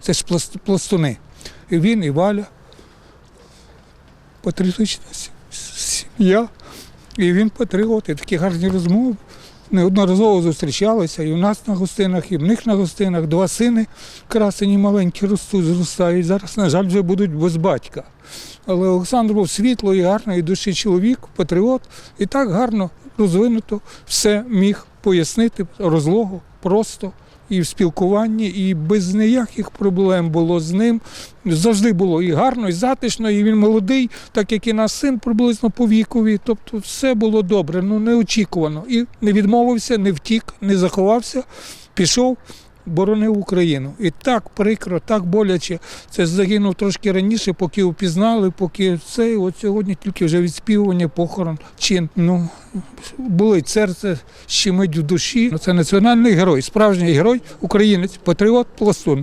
Це ж пластуни. І він, і Валя. Патріотична сім'я. І він патріот. І такі гарні розмови. Неодноразово зустрічалися і в нас на гостинах, і в них на гостинах. Два сини красені маленькі ростуть, зростають. Зараз, на жаль, вже будуть без батька. Але Олександр був світлої, гарної душі чоловік, патріот, і так гарно розвинуто все міг пояснити розлого, просто і в спілкуванні, і без ніяких проблем було з ним. Завжди було і гарно, і затишно, і він молодий, так як і наш син приблизно по вікові. Тобто все було добре, ну неочікувано. І не відмовився, не втік, не заховався, пішов. Боронив Україну. І так прикро, так боляче. Це загинув трошки раніше, поки впізнали, поки це. І от сьогодні тільки вже відспівування, похорон, чин. Ну, болить серце, щемить в душі. Це національний герой, справжній герой, українець, патріот, пластун.